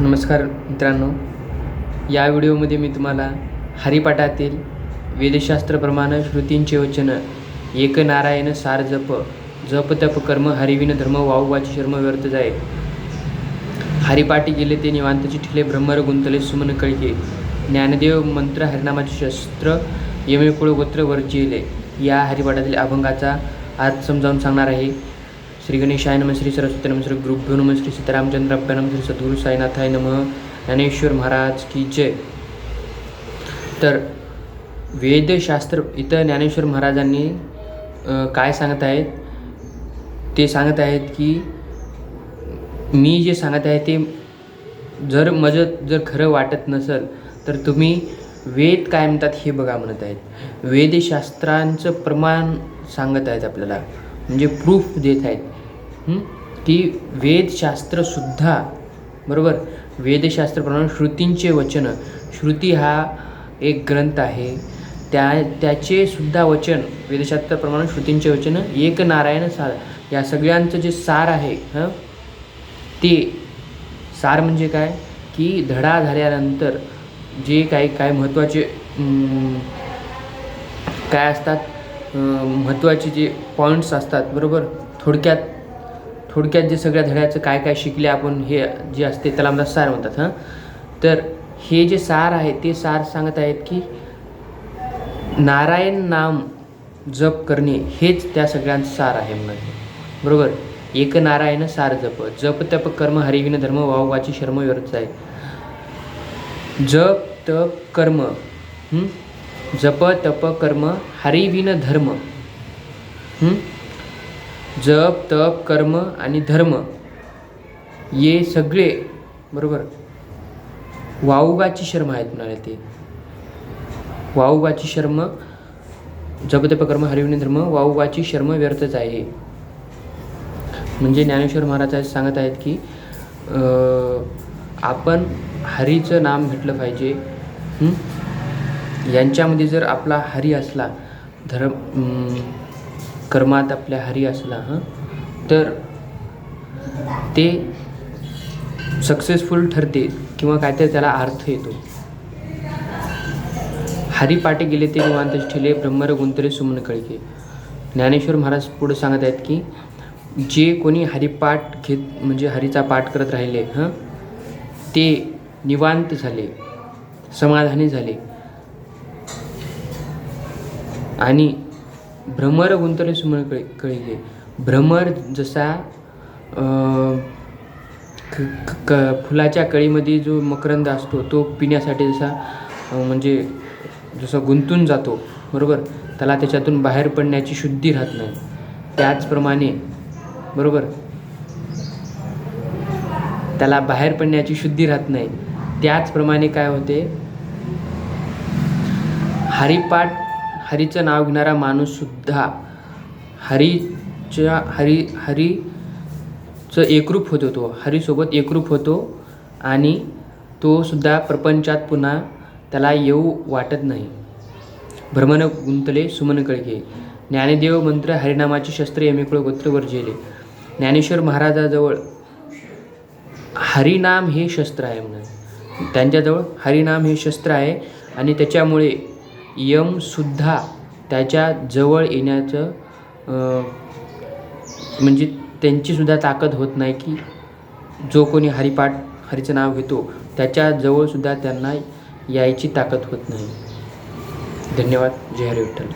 नमस्कार मित्रांनो. या व्हिडिओमध्ये मी तुम्हाला हरिपाठातील वेदशास्त्रप्रमाणे श्रुतींचे वचन एक नारायण सार जप जप तप कर्म हरिविन धर्म वाहुवाची शर्म व्यर्थ जाय. हरिपाठी गेले ते निवांताची ठिले ब्रह्मर गुंतले सुमन कळके. ज्ञानदेव मंत्र हरिनामाचे शस्त्र यमेकुळ गोत्र वर्जिले या हरिपाठातील अभंगाचा आज समजावून सांगणार आहे. श्री गणेशाय नम श्री सरस्वती नम श्री गुरुभ्यो नम श्री सीतारामचंद्राभ्य नम श्री सद्गुरु साईनाथाय नम। ज्ञानेश्वर महाराज की जय। तर वेदशास्त्र इथं ज्ञानेश्वर महाराजांनी काय सांगत आहेत? ते सांगत आहेत की मी जे सांगत आहे ते जर मजत जर खरं वाटत नसेल तर तुम्ही वेद काय म्हणतात हे बघा म्हणत आहेत. वेदशास्त्रांचं प्रमाण सांगत आहेत आपल्याला. म्हणजे प्रूफ देत आहेत. की वेदशास्त्रसुद्धा बरोबर? वेदशास्त्रप्रमाणे श्रुतींचे वचन. श्रुती हा एक ग्रंथ आहे. त्या त्याचे सुद्धा वचन वेदशास्त्रप्रमाणे श्रुतींचे वचन एक नारायण सार या सगळ्यांचं जे सार आहे हं? ते सार म्हणजे काय? की धडा झाल्यानंतर जे काही काय महत्त्वाचे काय असतात? महत्त्वाचे जे पॉईंट्स असतात बरोबर? थोडक्यात थोडक्यात जे सगळ्या धड्याचं काय काय शिकले आपण हे जे असते त्याला मला सार म्हणतात हां? तर हे जे सार आहे ते सार सांगत आहेत की नारायण नाम जप करणे हेच त्या सगळ्यांचं सार आहे म्हणत बरोबर? एक नारायण सार जप. जप तप कर्म हरिविन धर्म वाहवाची शर्म व्यर्थ आहे. जप तप कर्म जप तप कर्म हरिविन धर्म जप तप कर्म आणि धर्म हे सगळे बरोबर? वाऊगाची शर्म आहेत म्हणाले ते. वाऊगाची शर्म जपतप कर्म हरिविन धर्म वाऊगाची शर्म व्यर्थच आहे. म्हणजे ज्ञानेश्वर महाराज सांगत आहेत की आपण हरीचं नाम घेतलं पाहिजे. यांच्यामध्ये जर आपला हरी असला धर्म कर्मात आपल्या हरी असला हां? तर ते सक्सेसफुल ठरते किंवा काहीतरी त्याला अर्थ येतो. हरिपाटे गेले ते निवांत ठेले ब्रह्मर गुंतले सुमन कळके. ज्ञानेश्वर महाराज पुढे सांगत आहेत की जे कोणी हरिपाठ घेत म्हणजे हरीचा पाठ करत राहिले हां? ते निवांत झाले समाधानी झाले. आणि भ्रमर गुंतले सुमन कळी कळीगे भ्रमर जसा क क- क फुलाच्या कळीमध्ये जो मकरंद असतो तो पिण्यासाठी जसा म्हणजे जसा गुंतून जातो बरोबर? त्याला त्याच्यातून बाहेर पडण्याची शुद्धी राहत नाही. त्याचप्रमाणे बरोबर? त्याला बाहेर पडण्याची शुद्धी राहत नाही. त्याचप्रमाणे काय होते? हरिपाठ हरीचं नाव घेणारा माणूससुद्धा हरीच्या हरी हरीचं एकरूप होतो तो. हरीसोबत एकरूप होतो आणि तो सुद्धा प्रपंचात पुन्हा त्याला येऊ वाटत नाही. भ्रमण गुंतले सुमन कळके. ज्ञानदेव मंत्र हरिनामाचे शस्त्र यमिकुळ गोत्र वर्जेले. ज्ञानेश्वर महाराजाजवळ हरिनाम हे शस्त्र आहे म्हणून. त्यांच्याजवळ हरिनाम हे शस्त्र आहे आणि त्याच्यामुळे यमसुद्धा त्याच्याजवळ येण्याचं म्हणजे त्यांचीसुद्धा ताकद होत नाही की जो कोणी हरिपाठ हरीचं नाव घेतो त्याच्या जवळसुद्धा त्यांना यायची ताकद होत नाही. धन्यवाद. जय हरी विठ्ठल.